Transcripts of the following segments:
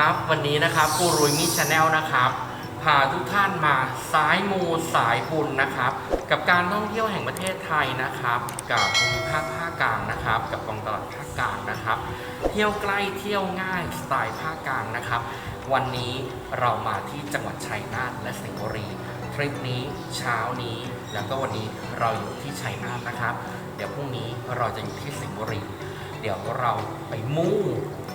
ครับ วันนี้นะครับกูรุยมิชแนลนะครับพาทุกท่านมาสายมูสายบุญนะครับ กับการท่องเที่ยวแห่งประเทศไทยนะครับ กับภูมิภาคภาคกลางนะครับ กับกองตลาดภาคกลางนะครับ เที่ยวใกล้เที่ยวง่ายสไตล์ภาคกลางนะครับ วันนี้เรามาที่จังหวัดชัยนาทและสิงห์บุรีทริปนี้เช้านี้ แล้วก็วันนี้เราอยู่ที่ชัยนาทนะครับ เดี๋ยวพรุ่งนี้เราจะอยู่ที่สิงห์บุรี เดี๋ยวเราไปมู่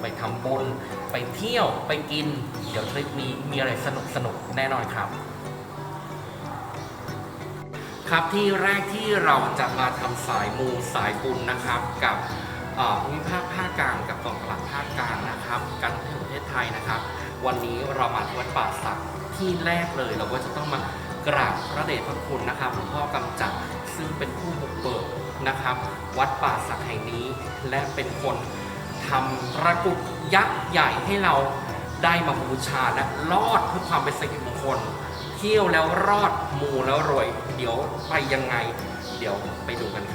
ไปทำบุญ ไปเที่ยวไปกิน เดี๋ยวทริปนี้มีอะไรสนุกสนุกแน่นอนครับ ครับที่แรกที่เราจะมาทำสายมูสายบุญนะครับ กับภูมิภาคภาคกลางกับกองตลาดภาคกลางนะครับการท่องเที่ยวประเทศไทยนะครับ วันนี้เรามาที่วัดป่าสักที่แรกเลยเราก็จะต้องมากราบพระเดชพระคุณนะครับหลวงพ่อกำจัดซึ่งเป็นผู้บุกเบิก นะครับ วัดป่าสักแห่งนี้และเป็นคนทำระกุดยักษ์ใหญ่ให้เราได้มาบูชาและรอดเพื่อความเป็นสิริมงคลเที่ยวแล้วรอดมูแล้วรวย เดี๋ยวไปยังไง เดี๋ยวไปดูกันค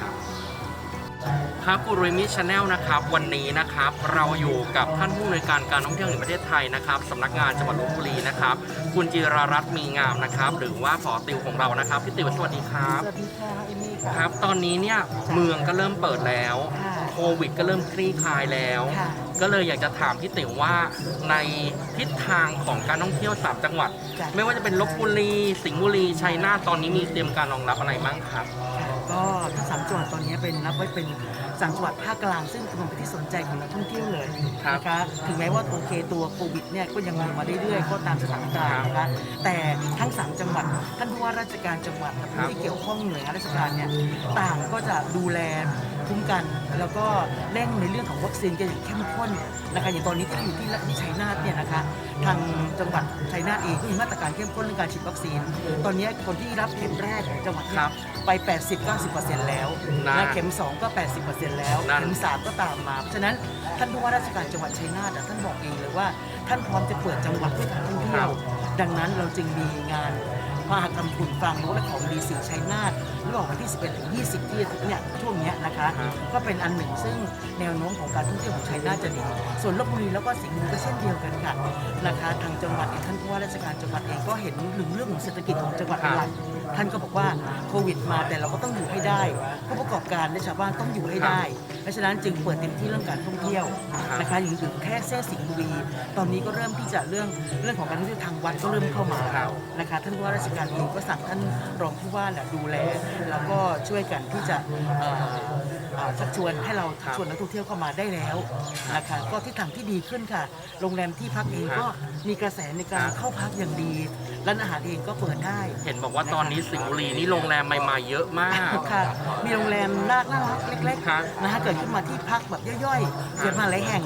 รับ ครับกูรุยมิชแนลนะครับ วันนี้นะครับ เราอยู่กับท่านผู้อำนวยการการท่องเที่ยวแห่งประเทศไทยนะครับสำนักงานจังหวัดลบบุรีนะครับ คุณจิรารัตน์มีงามนะครับ หรือว่าผอติวของเรานะครับพี่ติวสวัสดีครับ สวัสดีค่ะเอมี่ค่ะครับ ตอนนี้เนี่ยเมืองก็เริ่มเปิดแล้ว ค่ะโควิดก็เริ่มคลี่คลายแล้ว ค่ะ ก็เลยอยากจะถามพี่ติ๋วว่าในทิศทางของการท่องเที่ยวสามจังหวัด จ้ะ ไม่ว่าจะเป็นลบบุรี สิงห์บุรีชัยนาทตอนนี้มีเตรียมการรองรับอะไรบ้างครับค่ะ ก็ทั้งสามจังหวัดตอนนี้เป็นนับไว้เป็นสามจังหวัดภาคกลาง ซึ่งกำลังเป็นที่สนใจของนักท่องเที่ยวเลยครับนะคะถึงแม้ว่าโอเคตัวโควิดเนี่ยก็ยังมีมาเรื่อยๆก็ตามสถานการณ์นะคะแต่ทั้งสามจังหวัดท่านผู้ว่าราชการจังหวัดและผู้ที่เกี่ยวข้องหน่วยงานราชการเนี่ยต่างก็จะดูแล คุ้มกัน แล้วก็เร่งในเรื่องของวัคซีนกันอย่างเข้มข้นนะคะอย่างตอนนี้ที่เราอยู่ที่ที่ชัยนาทเนี่ยนะคะทางจังหวัดชัยนาทเองก็มีมาตรการเข้มข้นเรื่องการฉีดวัคซีน ตอนนี้คนที่รับเข็มแรกของจังหวัดคเนี่ยรับไป 80-90%แล้วนะนะเข็ม 2 ก็ 80%แล้วนั่นเข็ม 3 ก็ตามมาเพราะฉะนั้นท่านผู้ว่าราชการจังหวัดชัยนาทอะท่านบอกเองเลยว่า ท่านพร้อมจะเปิดจังหวัดเพื่อการท่องเที่ยวดังนั้นเราจึงมีงาน มหกรรมคุณฟังรู้และของดีสื่อชัยนาทระหว่างวันที่ 11ถึง20ที่เนี่ยช่วงเนี้ยนะคะครับก็เป็นอันหนึ่งซึ่งแนวโน้มของการท่องเที่ยวของชัยนาทจะดี ส่วนลบบุรีแล้วก็สิงห์บุรีก็เช่นเดียวกันค่ะนะคะทางจังหวัดเองท่านผู้ว่าราชการจังหวัดเองก็เห็นถึงเรื่องของเศรษฐกิจของจังหวัดเป็นหลักท่านก็บอกว่าโควิดมาแต่เราก็ต้องอยู่ให้ได้ผู้ประกอบการและชาวบ้านต้องอยู่ให้ได้ เพราะฉะนั้นจึงเปิดเต็มที่เรื่องการท่องเที่ยวนะคะอย่างถึงแค่เส้นสิงห์บุรีตอนนี้ก็เริ่มที่จะเรื่องเรื่องของการท่องเที่ยวทางวัดก็เริ่มเข้ามาครับนะคะท่านผู้ว่าราชการเองก็สั่งท่านรองผู้ว่าเนี่ยดูแลแล้วก็ช่วยกันที่จะเอ่อเอ่อ ชักชวนให้เราครับชวนนักท่องเที่ยวเข้ามาได้แล้วนะคะก็ทิศทางที่ดีขึ้นค่ะ โรงแรมที่พักเองครับก็มีกระแสในการครับเข้าพักอย่างดีร้านอาหารเองก็เปิดได้ เห็นบอกว่าตอนนี้สิงห์บุรีนี่โรงแรมใหม่ๆเยอะมากค่ะมีโรงแรมน่าน่ารักเล็กครับๆนะคะเกิดขึ้นมาที่พักแบบย่อยๆเกิดมาหลายแห่ง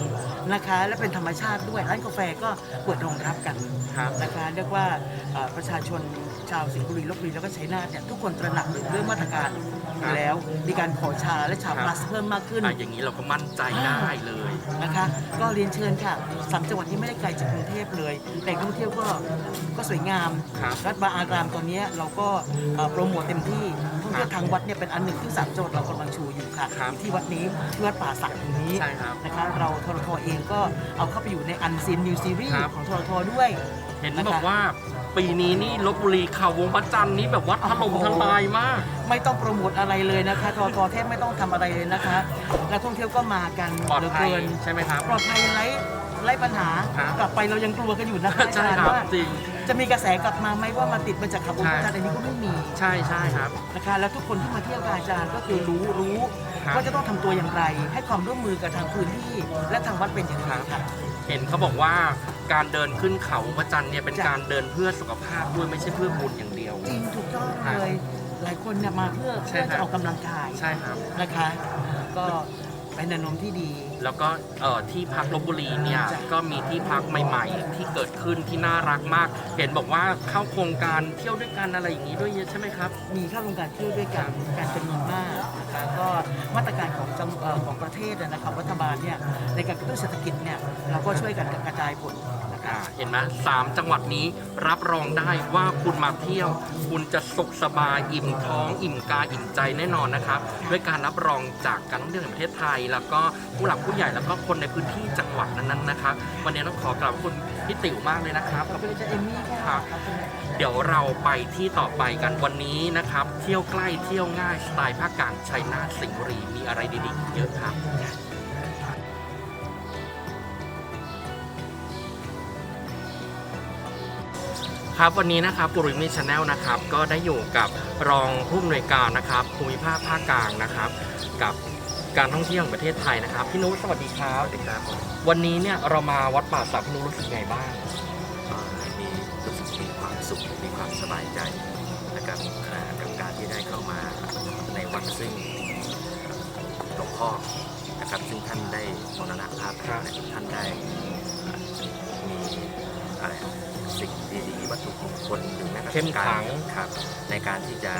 นะคะ และเป็นธรรมชาติด้วยร้านกาแฟก็เปิดรองรับกันครับนะคะเรียกว่าเอ่อประชาชน ชาวสิงห์บุรีลบบุรีแล้วก็ชัยนาทเนี่ยทุกคนตระหนักถึงเรื่องมาตรการอยู่แล้ว มีการขอชาและชาครับพลัสเพิ่มมากขึ้น อะอย่างนี้เราก็มั่นใจได้เลย นะคะ ก็เรียนเชิญค่ะสามจังหวัดที่ไม่ได้ไกลจากกรุงเทพเลยแหล่งท่องเที่ยวก็ก็สวยงามครับรัฐบาอารามตอนนี้เราก็เอ่อโปรโมทเต็มที่ท่องเที่ยวทางวัดเนี่ยเป็นอันหนึ่งที่สามจังหวัดเรากำลังชูอยู่ค่ะครับที่วัดนี้ที่วัดป่าสักแห่งนี้ใช่ครับนะคะเราทรทเองก็เอาเข้าไปอยู่ในอันซีนนิวซีรีส์ครับ ของทรทด้วย เห็นนะคะบอกว่าปีนี้นี่ลบบุรีข่าววงพระจันทร์นี่แบบวัดถล่มทลายมาก ไม่ต้องโปรโมทอะไรเลยนะคะทอทอแทบไม่ต้องทำอะไรเลยนะคะนักท่องเที่ยวก็มากันปลอดเหลือภัยเกินใช่ไหมครับปลอดภัยไร้ไร้ปัญหาครับกลับไปเรายังกลัวกันอยู่นะคะใช่อาจารย์ครับว่าจริงจะมีกระแสกลับมาไหมว่ามาติดมาจากขับรถใช่อาจารย์อันนี้ก็ไม่มีใช่ใช่ครับนะคะแล้วทุกคนที่มาเที่ยวกับอาจารย์ก็คือรู้รู้ครับว่าจะต้องทำตัวอย่างไร ให้ความร่วมมือกับทางพื้นที่และทางวัดเป็นอย่างไรค่ะ เห็นเขาบอกว่าการเดินขึ้นเขาพระจันทร์เนี่ยเป็นจ้ะการเดินเพื่อสุขภาพด้วยไม่ใช่เพื่อบุญอย่างเดียว จริงถูกต้องเลย หลายคนเนี่ยมาเพื่อใช่เพื่อครับ จะออกกำลังกายใช่ครับ นะคะ ก็เป็นแนวโน้มที่ดี แล้วก็เอ่อที่พักลบบุรีเนี่ยจ้ะ ก็มีที่พักใหม่ ๆ ที่เกิดขึ้นที่น่ารักมาก เห็นบอกว่าเข้าโครงการเที่ยวด้วยกันอะไรอย่างนี้ด้วยใช่ไหมครับ มีเข้าโครงการเที่ยวด้วยกันการจำนวนมาก นะคะก็มาตรการของจังของประเทศนะครับรัฐบาลเนี่ยในการกระตุ้นเศรษฐกิจเนี่ยเราก็ช่วยกันกระจายผล อ่าเห็นไหมสามจังหวัดนี้รับรองได้ว่าคุณมาเที่ยว คุณจะสุขสบายอิ่มท้อง อิ่มกายอิ่มใจแน่นอนนะครับ ด้วยการรับรองจากการท่องเที่ยวแห่งประเทศไทย แล้วก็ผู้หลักผู้ใหญ่แล้วก็คนในพื้นที่จังหวัดนั้นๆนะครับวันนี้ต้องขอกราบขอบคุณพี่ติ๋วมากเลยนะครับขอบคุณอาจารย์เอมมี่ครัค่ะบเดี๋ยวเราไปที่ต่อไปกันวันนี้นะครับ เที่ยวใกล้เที่ยวง่ายสไตล์ภาคกลางชัยนาทสิงห์บุรีมีอะไรดีๆเยอะครับ ครับวันนี้นะครับปุริมีชาแนลนะครับก็ได้อยู่กับรองผู้อำนวยการนะครับภูมิภาคภาคกลางนะครับ กับการท่องเที่ยวแห่งประเทศไทยนะครับพี่นุชสวัสดีครับสวัสดีครับผมวันนี้เนี่ยเรามาวัดป่าสักพี่นุชรู้สึกไงบ้างก็มีรู้สึกมีความสุขมีความสบายใจนะครับเอ่อกับการที่ได้เข้ามาในวัดซึ่งหลวงพ่อนะครับซึ่งท่านได้มรณภาพไปแล้วเนี่ยท่านได้เอ่อมีอะไร สิ่งดีๆวัตถุมงคลหรือแม้กระเข้ทั่มงการขลังครับในการที่จะ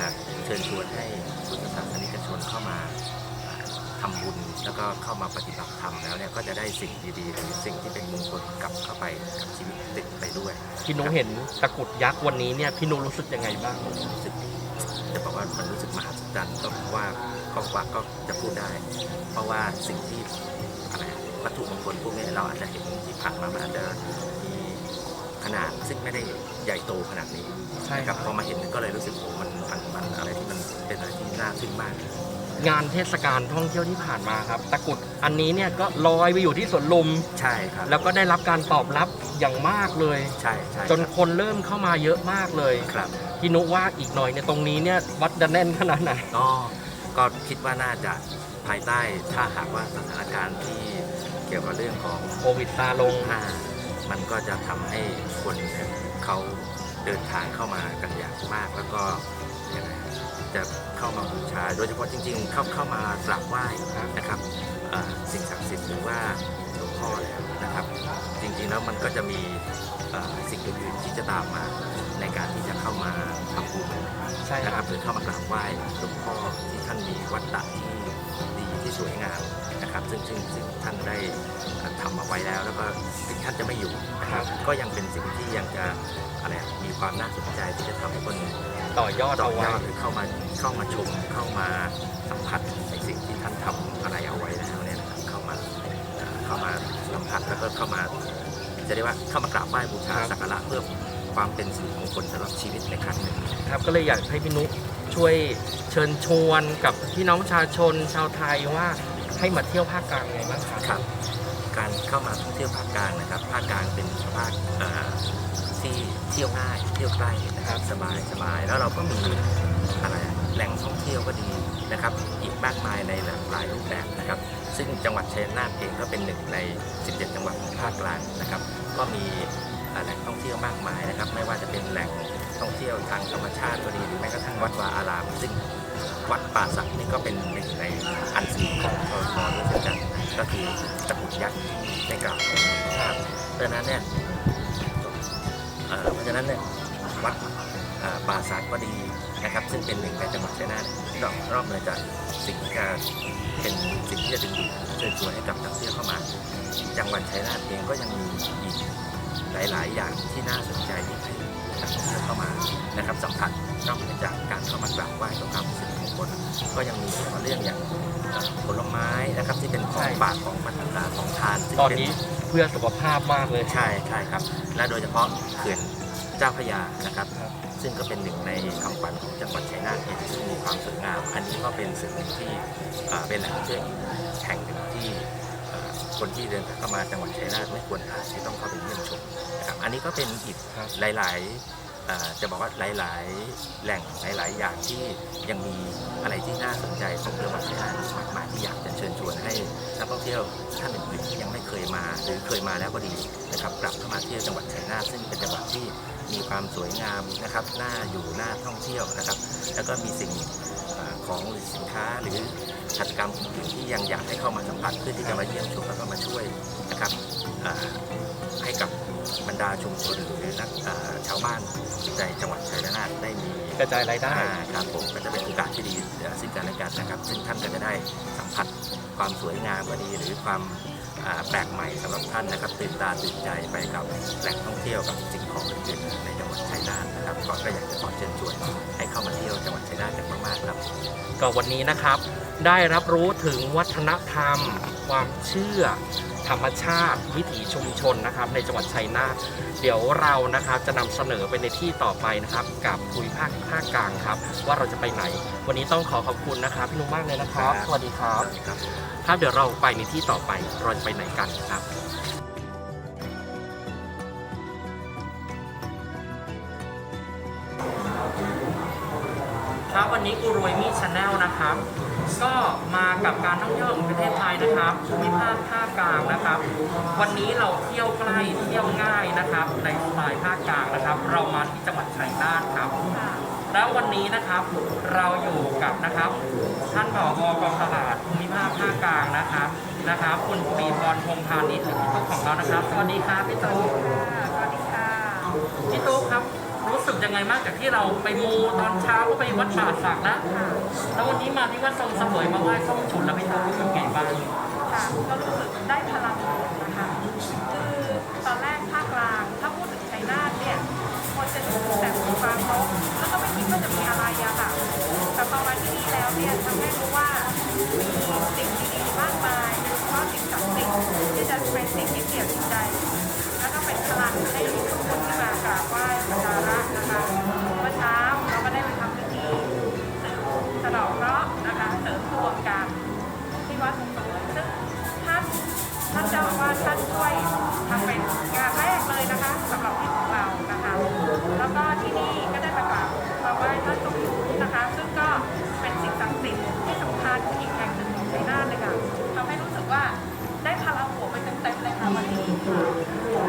เชิญชวนให้พุทธศาสนิกชนเข้ามาทำบุญแล้วก็เข้ามาปฏิบัติธรรมแล้วเนี่ยก็จะได้สิ่งดีๆหรือสิ่งที่เป็นมงคลกลับเข้าไปกับชีวิตติดไปด้วยพี่นุชเห็นตะกรุดยักษ์วันนี้เนี่ยพี่นุชรู้สึกยังไงบ้างรู้สึกจะบอกว่ามันรู้สึกมหัศจรรย์ก็ว่าก็ว่าก็จะพูดได้ เพราะว่าสิ่งที่อะไรวัตถุมงคลพวกนี้เราอาจจะเห็นที่ผ่านมามันอาจจะมี ขนาดซึ่งไม่ได้ใหญ่โตขนาดนี้ใช่นะคครัรับบพอมาเห็นก็เลยรู้สึกโอ้มันมันมันอะไรที่มันเป็นอะไรที่น่าทึ่งมาก งานเทศกาลท่องเที่ยวที่ผ่านมาครับ ตะกรุดอันนี้เนี่ยก็ลอยไปอยู่ที่สวนลุม ใช่ครับแล้วก็ได้รับการตอบรับอย่างมากเลย ใช่ใช่จนคนเริ่มเข้ามาเยอะมากเลยครับพี่นุว่าอีกหน่อยในยตรงนี้เนี่ยวัดจะแน่นขนาดไหน ก็ก็คิดว่าน่าจะภายใต้ถ้าหากว่าสถานการณ์ที่เกี่ยวกับเรื่องของโควิดซาลง อ่า มันก็จะทำให้คนเนี่ยเขาเดินทางเข้ามากันอย่างมาก แล้วก็ยังไงจะเข้ามาบูชา โดยเฉพาะจริง ๆ เข้าเข้ามากราบไหว้นะครับเอ่อสิ่งศักดิ์สิทธิ์หรือว่าหลวงพ่อแล้วนะครับ จริงๆแล้วมันก็จะมีเอ่อสิ่งอื่นๆที่จะตามมาในการที่จะเข้ามาทำบุญใช่คนะครัรับบหรือเข้ามากราบไหว้หลวงพ่อที่ท่านมีวัตตะที่ดีที่สวยงามนะครับ ซึ่งซึ่งซึ่งท่านได้ ทำเอาไว้แล้ว แล้วก็ถึงท่านจะไม่อยู่นะครับก็ยังเป็นสิ่งที่ยังจะอะไรอะมีความน่าสนใจที่จะทำให้คนต่อยอดต่อเอายไว้อดหรือเข้ามาเข้ามาชมเข้ามาสัมผัสในสิ่งที่ท่านทำอะไรเอาไว้แล้วเนี่ยนะครับเข้ามาเอ่อเข้ามาสัมผัสแล้วก็เข้ามาจะเรียกว่าเข้ามากราบไหว้บูชาสักการะเพื่อความเป็นสิริมงคลสำหรับชีวิตในครั้งหนึ่งครับก็เลยอยากให้พี่นุช่วยเชิญชวนกับพี่น้องประชาชนชาวไทยว่าให้มาเที่ยวภาคกลางไงบ้างครับครับ การเข้ามาท่องเที่ยวภาคกลางนะครับ ภาคกลางเป็นภาคที่เที่ยวง่ายเที่ยวใกล้นะครับสบายสบายแล้วเราก็มีอะไรแหล่งท่องเที่ยวก็ดีนะครับ อีกมากมายในหลากหลายรูปแบบนะครับ ซึ่งจังหวัดชัยนาทเองก็เป็นหนึ่งใน 17 จังหวัดของภาคกลางนะครับ ก็มีแหล่งท่องเที่ยวมากมายนะครับ ไม่ว่าจะเป็นแหล่งท่องเที่ยวทางธรรมชาติก็ดีหรือแม้กระทั่งวัดวาอาราม ซึ่ง วัดป่าสักนี่ก็เป็นหนึ่งในอันซีนของทอทอด้วยเช่นกันก็คือตะกรุดยักษ์ในกราบครับเพราะฉะนั้นเนี่ยเพราะฉะนั้นเนี่ยวัดป่าสักก็ดีนะครับ ซึ่งเป็นหนึ่งในจังหวัดชัยนาทนอกรอบเหนือจากสิ่งที่จะเป็นสิ่งที่จะดึงดูดเชิญชวนให้กับนักเที่ยวเข้ามา จังหวัดชัยนาทเองก็ยังมีอีกหลาย ๆ อย่างที่น่าสนใจที่ให้นักท่องเที่ยวเข้ามานะครับสัมผัส นอกเหนือจากการเข้ามากราบไหว้ต่อความรู้สึกมงคลก็ยังมีเกี่ยวกับเรื่องอย่างเอ่อผลไม้นะครับที่เป็นของฝากของบรรดาของทานซึ่งตอนเป็นนี้เพื่อสุขภาพมากเลยใช่ใช่ครับ และโดยเฉพาะเขื่อนเจ้าพระยานะครับครับซึ่งก็เป็นหนึ่งในคำขวัญของจังหวัดชัยนาทเองซึ่งมีความสวยงาม อันนี้ก็เป็นสิ่งหนึ่งที่เอ่อเป็นแหล่งท่องเที่ยวแห่งหนึ่งที่เอ่อคนที่เดินทางเข้ามาจังหวัดชัยนาทไม่ควรพลาดที่ต้องเข้าไปเยี่ยมชมนะครับอันนี้ก็เป็นอีกครับหลายๆเอ่อ จะบอกว่าหลาย ๆ แหล่งหลาย ๆ อย่างที่ยังมีอะไรที่น่าสนใจของจังหวัดชัยนาทมากมายที่อยากจะเชิญชวนให้นักท่องเที่ยวท่านอื่นๆที่ยังไม่เคยมาหรือเคยมาแล้วก็ดีนะครับกลับเข้ามาเที่ยวจังหวัดชัยนาทซึ่งเป็นจังหวัดที่มีความสวยงามนะครับน่าอยู่น่าท่องเที่ยวนะครับ แล้วก็มีสิ่งอของหรือสินค้าหรือหัตถกรรมอื่นๆที่ยังอยากให้เข้ามาสัมผัสเพื่อที่จะมาเยี่ยมชมแล้วก็มาช่วยนะครับให้กับ บรรดาชุมชนหรือนักเอ่อชาวบ้านในจังหวัดชัยนาทได้มีกระจายรายได้อ่าครับผมก็จะเป็นโอกาสที่ดีเอ่อซึ่งกันและกันนะครับ ซึ่งท่านก็จะได้สัมผัสความสวยงามก็ดีหรือความอ่าแปลกใหม่สำหรับท่านนะครับตื่นตาตื่นใจไปกับแหล่งท่องเที่ยวกับสิ่งของอื่นๆในจังหวัดชัยนาทนะครับก็ก็อยากจะขอเชิญชวนให้เข้ามาเที่ยวจังหวัดชัยนาทกันมากๆครับ ก็วันนี้นะครับได้รับรู้ถึงวัฒนธรรม ความเชื่อ ธรรมชาติวิถีชุมชนนะครับในจังหวัดชัยนาทเดี๋ยวเรานะครับจะนำเสนอไปในที่ต่อไปนะครับ กับภูมิภาคภาคกลางครับ ว่าเราจะไปไหน วันนี้ต้องขอขอบคุณนะครับพี่นุ้มมากเลยนะครับครับสวัสดีครับ สวัสดีครับครับเดี๋ยวเราไปในที่ต่อไปเราจะไปไหนกันครับครับวันนี้กูรวยมีชาแนลนะครับ ก็มากับการท่องเที่ยวของประเทศไทยนะครับภูมิภาคภาคกลางนะครับ วันนี้เราเที่ยวใกล้เที่ยวง่ายนะครับ ในสไตล์ภาคกลางนะครับ เรามาที่จังหวัดชัยนาทครับ แล้ววันนี้นะครับเราอยู่กับนะครับ ท่านผอกกองตลาดภูมิภาคภาคกลางนะครับนะครับคุณปีพรพงษ์พาณิชย์หรือพี่ตุ๊กของเรานะครับสวัสดีครับพี่ตุ๊กสวัสดีค่ะพี่ตุ๊กครับรู้ สึกยังไงมากจากที่เราไปมูตอนเช้าก็ไปวัดป่าสักแล้วแล้ววันนี้มาที่วัดทรงเสวยมาไหว้ส้มฉุนแล้วพี่ตุ๊กรู้สึกไงบ้างค่ะก็รู้สึกได้พลัง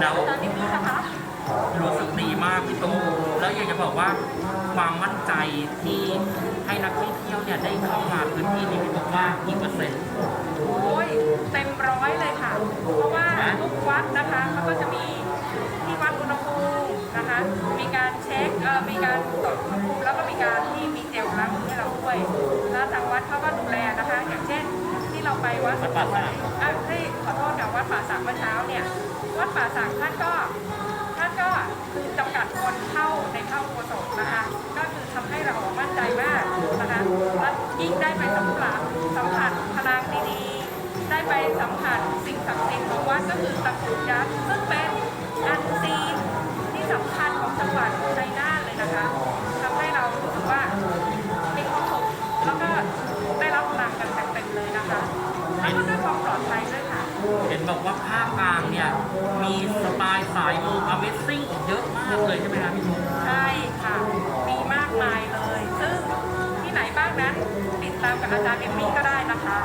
แล้วตอนนี้พี่นะคะรู้สึกดีมากพี่ตุ๊กแล้วอยากจะบอกว่าความมั่นใจที่ให้นักท่องเที่ยวเนี่ยได้เข้ามาพื้นที่นี้พี่ตุ๊กว่ากี่เปอร์เซ็นต์โอ้ยเต็มร้อยเลยค่ะ เพราะว่าทุกวัดนะคะเขาก็จะมีที่วัดอุณหภูมินะคะ มีการเช็คเอ่อมีการตรวจอุณหภูมิแล้วก็มีการที่มีเจลล้างมือให้เราด้วย แล้วทางวัดเขาก็ดูแลนะคะ อย่างเช่นที่เราไปวัดวัดป่าสักอะให้ขอโทษกับวัดป่าสักเมื่อเช้าเนี่ย วัดป่าสักท่านก็ท่านก็คือจำกัดคนเข้าในเข้าโบสถนะคะ ก็คือทำให้เรามั่นใจมากนะคะและยิ่งได้ไปสัมผัสสัมผัสพลังดีๆ ได้ไปสัมผัสสิ่งศักดิ์สิทธิ์ของวัดก็คือตะกรุดยักษ์ซึ่งเป็นอันซีนที่สำคัญของจังหวัดชัยนาทเลยนะคะทำให้เรารู้สึกว่ามีความสุขแล้วก็ได้รับพลังกันเต็มๆเลยนะคะ แล้วก็ด้วยความปลอดภัยด้วย เห็นบอกว่าภาคกลางเนี่ย มีสไตล์สายมู Amazing อีกเยอะมากเลยใช่ไหมครับพี่ตุ๊กใช่ค่ะ มีมากมายเลย ซึ่งที่ไหนบ้างนั้น ติดตามกับอาจารย์เอมมี่ก็ได้นะคะ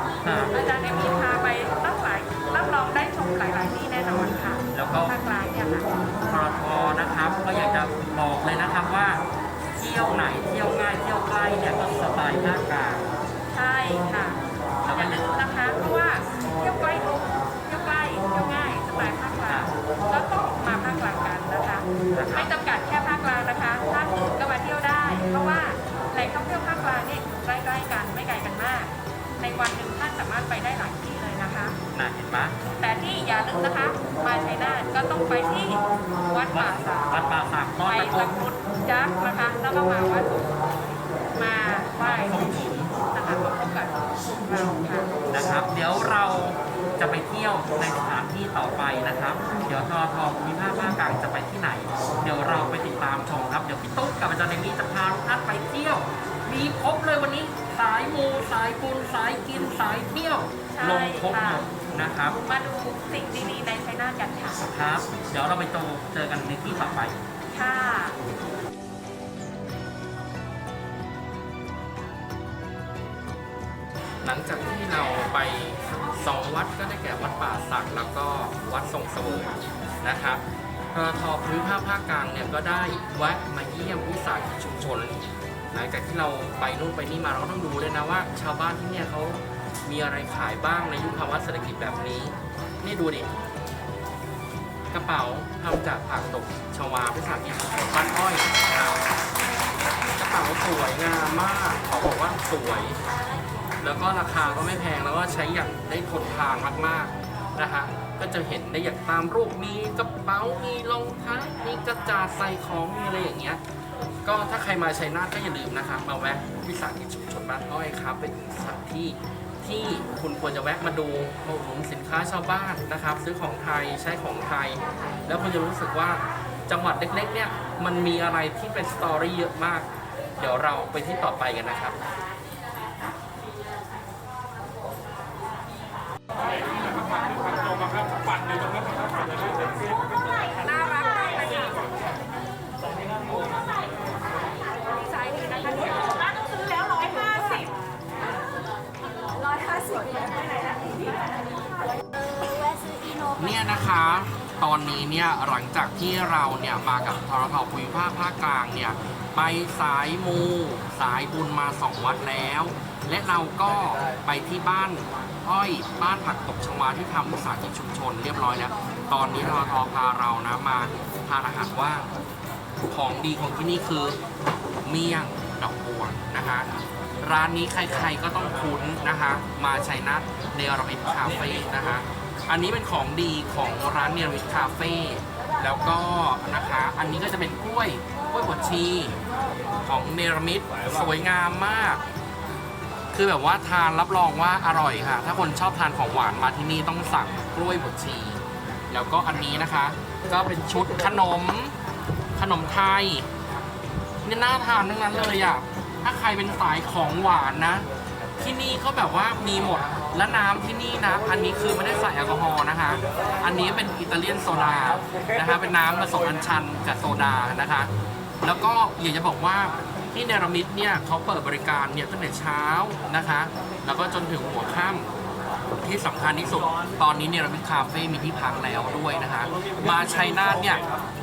อาจารย์เอมมี่พาไปรับหลายรับรองได้ชมหลาย ๆ ที่แน่นอนค่ะแล้วก็ภาคกลางเนี่ยค่ะพรทนะครับ ก็อยากจะบอกเลยนะครับว่า เที่ยวไหนเที่ยวง่ายเที่ยวใกล้เนี่ยก็สไตล์ภาคกลางใช่ค่ะอย่าลืมนะคะเพราะว่า ครบหมดนะครับ มาดูสิ่งดีๆในชัยนาทกันค่ะ ครับ เดี๋ยวเราไปเจอเจอกันในที่ต่อไป ค่ะหลังจากที่เราไปสองวัดก็ได้แก่วัดป่าสักแล้วก็วัดทรงเสวยนะครับพอทอพื้นภาคภาคกลางเนี่ยก็ได้แวะมาเยี่ยมวิสาหกิจชุมชน หลังจากที่เราไปนู่นไปนี่มาเราก็ต้องดูเลยนะว่า ชาวบ้านที่เนี่ยเขา มีอะไรขายบ้างในยุคภาวะเศรษฐกิจแบบนี้ นี่ดูดิ กระเป๋าทำจากผักตบชวาวิสาหกิจชุมชนบ้านอ้อยกระเป๋าสวยงามมากขอบอกว่าสวย แล้วก็ราคาก็ไม่แพงแล้วก็ใช้อย่างได้ทนทานมากๆนะฮะก็จะเห็นได้อย่างตามรูปมีกระเป๋ามีรองเท้ามีกระจาดใส่ของมีอะไรอย่างเงี้ยก็ถ้าใครมาชัยนาทก็อย่าลืมนะครับมาแวะวิสาหกิจชุมชนบ้านอ้อยครับ เป็นสถานที่ ที่คุณควรจะแวะมาดูมาอุดหนุนสินค้าชาวบ้านนะครับ ซื้อของไทยใช้ของไทย แล้วคุณจะรู้สึกว่าจังหวัดเล็กๆเนี่ยมันมีอะไรที่เป็นสตอรี่เยอะมาก เดี๋ยวเราไปที่ต่อไปกันนะครับ น่ารักมากเลยค่ะดีไซน์ดีนะคะเนี่ยบ้านต้องซื้อแล้วร้อยห้าสิบร้อยห้าสิบไปไหนล่ะ เนี่ยนะคะ ตอนนี้เนี่ยหลังจากที่เราเนี่ยมากับทรทภูมิภาคภาคกลางเนี่ยไปสายมู สายบุญมาสองวัดแล้ว และเราก็ไปที่บ้านอ้อยบ้านผักตบชวาที่ทำวิสาหกิจชุมชนเรียบร้อยแล้ว ตอนนี้ทรทพาเรานะมาทานอาหารว่างของดีของที่นี่คือเมี่ยงดอกบัวนะคะ ร้านนี้ใครๆก็ต้องคุ้นนะคะ มาชัยนัทเนรมิตคาเฟ่นะคะ อันนี้เป็นของดีของร้านเนรมิตคาเฟ่แล้วก็นะคะ อันนี้ก็จะเป็นกล้วยกล้วยบดชีของเนรมิตสวยงามมาก คือแบบว่าทานรับรองว่าอร่อยค่ะ ถ้าคนชอบทานของหวานมาที่นี่ต้องสั่งกล้วยบดชี แล้วก็อันนี้นะคะ ก็เป็นชุดขนมขนมไทยนี่น่าทานทั้งนั้นเลยอะ ถ้าใครเป็นสายของหวานนะ ที่นี่เขาแบบว่ามีหมด และน้ำที่นี่นะ อันนี้คือไม่ได้ใส่แอลกอฮอล์นะคะ อันนี้เป็นอิตาเลียนโซดา นะคะ เป็นน้ำผสมอัญชันกับโซดานะคะ แล้วก็อยากจะบอกว่าที่เนรมิตเนี่ยเขาเปิดบริการเนี่ยตั้งแต่เช้านะคะ แล้วก็จนถึงหัวค่ำที่สำคัญที่สุด ตอนนี้เนรามีคาเฟ่มีที่พักแล้วด้วยนะคะ มาชัยนาทเนี่ย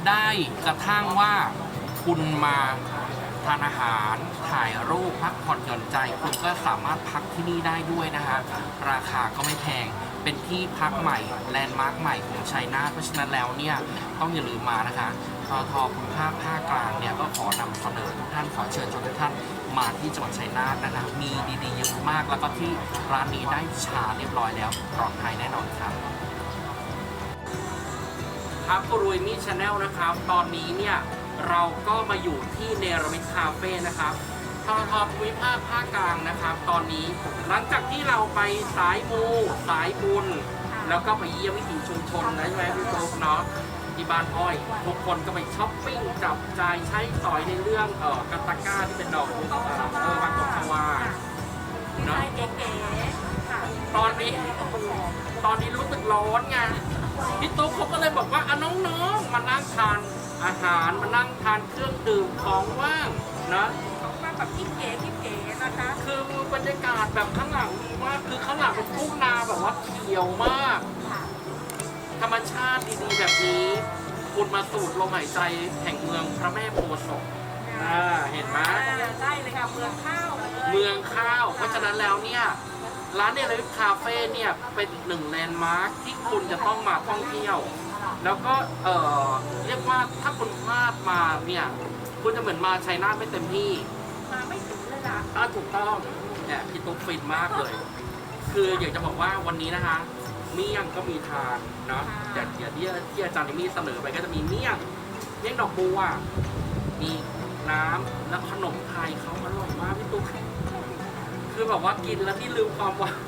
ได้กระทั่งว่าคุณมา ทานอาหาร ถ่ายรูปพักผ่อนหย่อนใจ คุณก็สามารถพักที่นี่ได้ด้วยนะคะราคาก็ไม่แพงเป็นที่พักใหม่แลนด์มาร์คใหม่ของชัยนาทเพราะฉะนั้นแล้วเนี่ยต้องอย่าลืมมานะคะททคุณภาคภาคกลางเนี่ยก็ขอนำเสนอทุกท่านขอเชิญชวนทุกท่านมาที่จังหวัดชัยนาทนะคะมีดีๆเยอะมากแล้วก็ที่ร้านนี้ได้ชาเรียบร้อยแล้วปลอดภัยแน่นอนครับครับกรุยมีชาแนลนะครับ ตอนนี้เนี่ย เราก็มาอยู่ที่เนรมิตคาเฟ่นะครับทอทอภูมิภาคภาคกลางนะครับ ตอนนี้หลังจากที่เราไปสายมูสายบุญ แล้วก็ไปเยี่ยมวิถีชุมชนนะใช่ไหมพี่โจ๊กเนาะที่บ้านอ้อย ทุกคนก็ไปช้อปปิ้งจับจ่ายใช้สอยในเรื่องเอ่อกาตาก้าที่เป็นดอกเอ่อเออบางกอกชวาดีไซน์เก๋ๆค่ะตอนนี้ตอนนี้รู้สึกร้อนไงพี่ตุ๊กเขาก็เลยบอกว่าอะน้องๆมานั่งทาน อาหารมานั่งทานเครื่องดื่มของว่างนะของมาแบบกิ๊บเก๋กิ๊บเก๋นะคะ คือบรรยากาศแบบข้างหลังดีมากคือข้างหลังเป็นทุ่งนาแบบว่าเขียวมาก ธรรมชาติดีๆแบบนี้ คุณมาสูดลมหายใจแห่งเมืองพระแม่โพธิ์ศพอ่าเห็นไหมอ่าใช่เลยค่ะเมืองข้าวเลยเมืองข้าว เพราะฉะนั้นแล้วเนี่ยร้านเนรมิตคาเฟ่เนี่ยเป็นอีกหนึ่งแลนด์มาร์คที่คุณจะต้องมาท่องเที่ยว แล้วก็เออเรียกว่าถ้าคุณพลาดมาเนี่ย คุณจะเหมือนมาชัยนาทไม่เต็มที่มาไม่ถึงเลยล่ะถ้าถูกต้องเนี่ยพี่ตุ๊กฟินมากเลย คืออยากจะบอกว่าวันนี้นะคะ เมี่ยงก็มีทานเนาะแต่เดี๋ยวที่ที่อาจารย์นิมี่เสนอไปก็จะมีเมี่ยงเมี่ยงดอกบัวมีน้ำแล้วขนมไทยเขาอร่อยมากพี่ตุ๊กคือแบบว่ากินแล้วที่ลืมความหวาน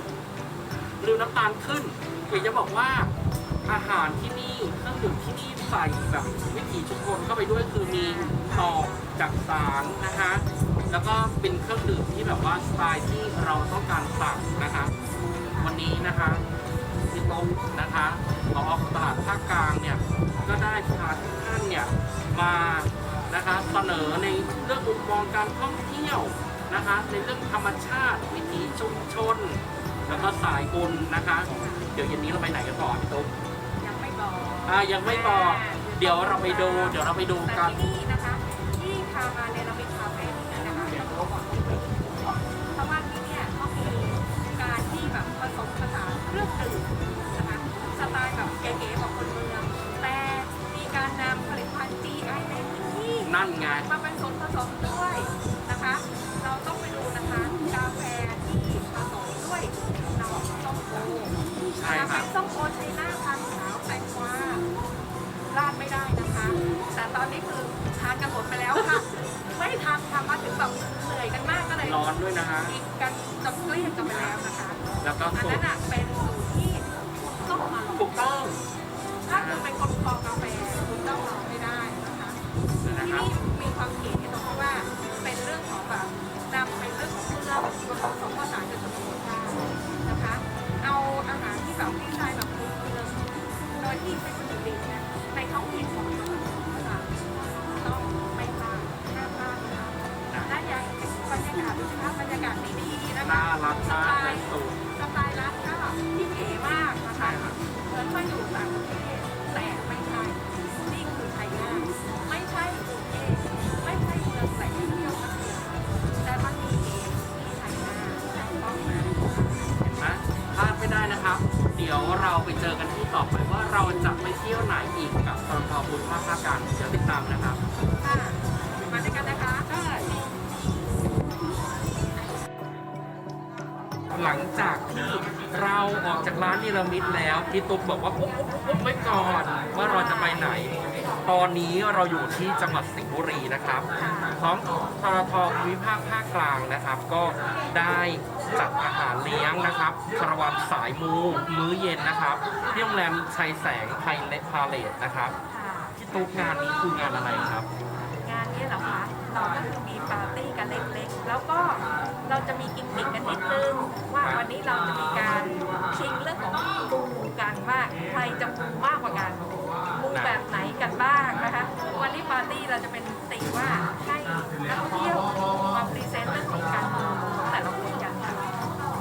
ลืมน้ำตาลขึ้นอยากจะบอกว่า อาหารที่นี่เครื่องดื่มที่นี่ใส่แบบวิถีชุมชนเข้าไปด้วยคือมีตอกจากสารนะคะแล้วก็เป็นเครื่องดื่มที่แบบว่าสไตล์ที่เราต้องการสั่งนะคะวันนี้นะคะพี่ต้มนะคะพอตลาดภาคกลางเนี่ยก็ได้พาทุกท่านเนี่ยมานะคะเสนอในเรื่องมุมมองการท่องเที่ยวนะคะในเรื่องธรรมชาติวิถีชุมชน แล้วก็สายบุญนะคะ เดี๋ยวเย็นนี้เราไปไหนกันต่อพี่ตุ๊กยังไม่บ อกอ่ายังไม่บอก เดี๋ยวเราไปดู เดี๋ยวเราไปดูแต่กันที่นี่นะคะที่พามาในระเบียบคาเฟ่นี้นะคะต้องบอกก่อนเพราะว่าที่เนี่ยเขามีการที่แบบผสมผสานเครื่องดื่มนะคะสไตล์แบบเก๋ๆของคนเมือง แต่มีการนำผลิตภัณฑ์ GI ในพื้นที่ นั่นไง มาเป็นส่วนผสมด้วยนะคะ เราต้องไปดูนะคะกาแฟที่ผสมด้วยน้ำส้มโอใช่ครับเป็นส้มโอชัยนา ตอนนี้คือทานกันหมดไปแล้วค่ะ ไม่ทำทำมาถึงแบบเหนื่อยกันมากก็เลยร้อนด้วยนะฮะ กินกันจบเกลี้ยงกันไปแล้วนะคะ แล้วก็อันนั้นอะเป็นสูตรที่ต้องมาถูกต้องถ้าคุณเป็นคนคอกาแฟคุณต้องลองไม่ได้นะคะที่นี่มีความเก๋ที่ตรงเพราะว่าเป็นเรื่องของแบบนำเป็นเรื่องของเครื่องผสมผสาน่ารักสมากไตลยล์สูตรสไตล์ร้านก็ที่เก๋มากนะคะเหมือนมาอยู่ต่างประเทศแต่ไม่ใช่นี่คือไทยนาไม่ใช่กรุงเทพไม่ใช่เมืองแหล่งท่เที่ยวนแต่มันมีเองที่ไทยนาแต่ต้องมานะพลาดไม่ได้นะครับ เดี๋ยวเราไปเจอกันที่ต่อไปว่าเราจะไปเที่ยวไหนอีกกับตอนทอบุญภาคภาคกลางเดี๋ยวติดตามนะครับ ลังจากที่เราออกจากร้านนิรมิตแล้วพี่ตุ๊กบอกว่าปุ๊บปุ๊บปุ๊บไว้ก่อนว่าเราจะไปไหน ตอนนี้เราอยู่ที่จังหวัดสิงห์บุรีนะครับพร้อมทรทภูมิภาคภาคกลางนะครับ ก็ได้จัดอาหารเลี้ยงนะครับคาราวานสายมูมื้อเย็นนะครับที่โรงแรมชัยแสงไทยเลพาเลตนะครับพี่ตุ๊กงานนี้คืองานอะไรครับ งานนี้เหรอคะเราก็คือมีปาร์ตี้กันเล็กๆ แล้วก็ เราจะมีกิมมิคกันนิดนึงว่าวันนี้เราจะมีการชิงเรื่องของมูกันว่าใครจะมูมากกว่ากันมูแบบไหนกันบ้างนะคะวันนี้ปาร์ตี้เราจะเป็นตีว่าให้นักท่องเที่ยวมาพรีเซนต์เรื่องของการมูของแต่ละคนกันค่ะ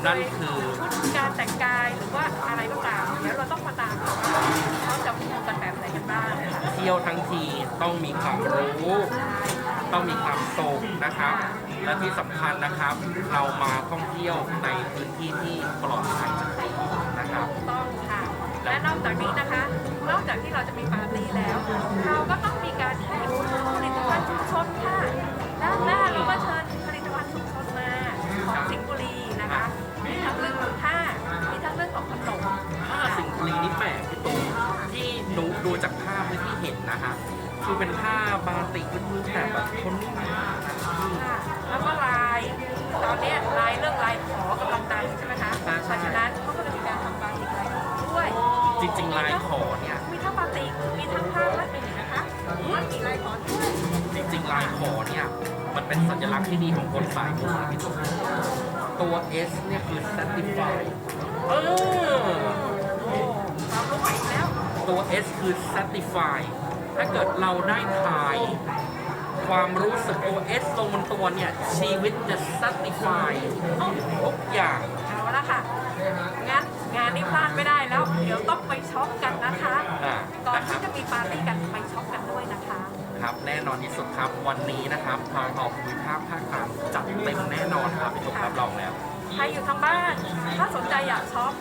นั่นคือชุดการแต่งกายหรือว่าอะไรก็ตามเดี๋ยวเราต้องมาตามกันว่าเขาจะมูกันแบบไหนกันบ้างนะคะเที่ยวทั้งทีต้องมีความรู้ ต้องมีความสุขนะครับ และที่สำคัญนะครับ เรามาท่องเที่ยวในพื้นที่ที่ปลอดภัยจากโควิดนะครับต้องค่ะ และนอกจากนี้นะคะ นอกจากที่เราจะมีปาร์ตี้แล้ว เราก็ต้องมีการให้อุดหนุนผลิตภัณฑ์ชุมชนค่ะด้านหน้าเราก็เชิญผลิตภัณฑ์ชุมชนมาของสิงห์บุรีนะคะ มีทั้งเรื่องของผ้ามีทั้งเรื่องของขนมผ้าสิงห์บุรีนี่แปลกพี่ตูนที่ดูดูจากภาพที่เห็นนะฮะคือเป็นผ้าบาติกพื้นๆแต่แบบทนนุ่ม ที่ดีของคนสายมูนะพี่ตุ๊กตัว S เนี่ยคือ certify เออความรู้ใหม่อีกแล้ว ตัว S คือ certify ถ้าเกิดเราได้ทาย ความรู้สึกตัว S ลงบนตัวเนี่ย ชีวิตจะ certify ทุกอย่าง เอาละค่ะงั้นงานนี้พลาดไม่ได้แล้ว เดี๋ยวต้องไปช็อปกันนะคะ อ่าก่อนนะครัที่บจะมีปาร์ตี้กันไปช็อปกันด้วยนะคะ ครับ แน่นอนที่สุดครับ วันนี้นะครับทางอภูมิภาคภาคกลางจัดเต็มแน่นอนครับพี่ตุ๊กรับรองแล้ว ใครอยู่ทางบ้าน ถ้าสนใจอยากช็อป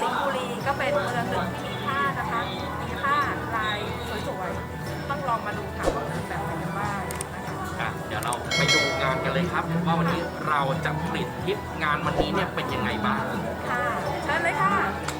สิงห์บุรีก็เป็นเมืองหนึ่งที่มีผ้านะคะ มีผ้าลายสวยๆ ต้องลองมาดูค่ะว่ามีแบบไหนกันบ้างนะคะอะเดี๋ยวเราไปดูงานกันเลยครับ ว่าวันนี้เราจะผลิตทิปงานวันนี้เนี่ยเป็นยังไงบ้าง ค่ะเชิญเลยค่ะค